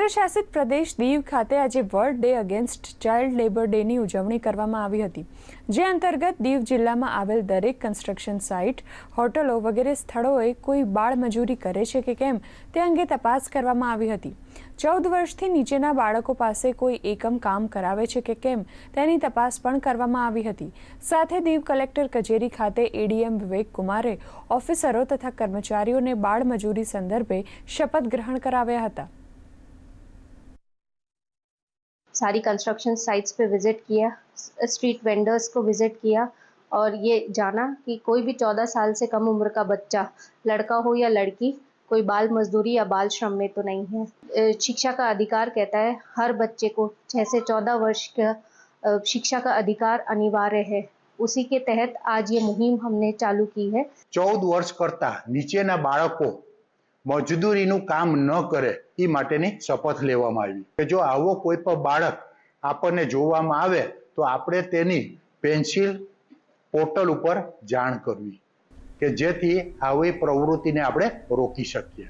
કેન્દ્રશાસિત પ્રદેશ દીવ ખાતે આજે world day against child labour ડેની ઉજવણી કરવામાં આવી હતી, જે અંતર્ગત દીવ જિલ્લામાં આવેલ દરેક કન્સ્ટ્રક્શન સાઇટ હોટલો વગેરે સ્થળોએ કોઈ બાળ મજૂરી કરે છે કે કેમ તે અંગે તપાસ કરવામાં આવી હતી. ચૌદ વર્ષથી નીચેના બાળકો પાસે કોઈ એકમ કામ કરાવે છે કે કેમ તેની તપાસ પણ કરવામાં આવી હતી. સાથે દીવ કલેક્ટર કચેરી ખાતે એડીએમ વિવેક કુમારે ઓફિસરો તથા કર્મચારીઓને બાળ મજૂરી સંદર્ભે શપથ ગ્રહણ કરાવ્યા હતા. सारी कंस्ट्रक्शन साइट्स पे विज़िट किया स्ट्रीट वेंडर्स को विज़िट किया और ये जाना कि कोई भी चौदह साल से कम उम्र का बच्चा, लड़का हो या लड़की, कोई बाल मजदूरी या बाल श्रम में तो नहीं है। शिक्षा का अधिकार कहता है हर बच्चे को छः से चौदह वर्ष का शिक्षा का अधिकार अनिवार्य है। उसी के तहत आज ये मुहिम हमने चालू की है। चौदह वर्ष करता नीचे ना को। મજદૂરીનું કામ ન કરે, એ માટેની શપથ લેવામાં આવી. કે જો આવો કોઈ પણ બાળક આપણને જોવામાં આવે, તો આપણે તેની પેન્સિલ પોર્ટલ ઉપર જાણ કરવી. કે જેથી આવી પ્રવૃત્તિને આપણે રોકી શકીએ.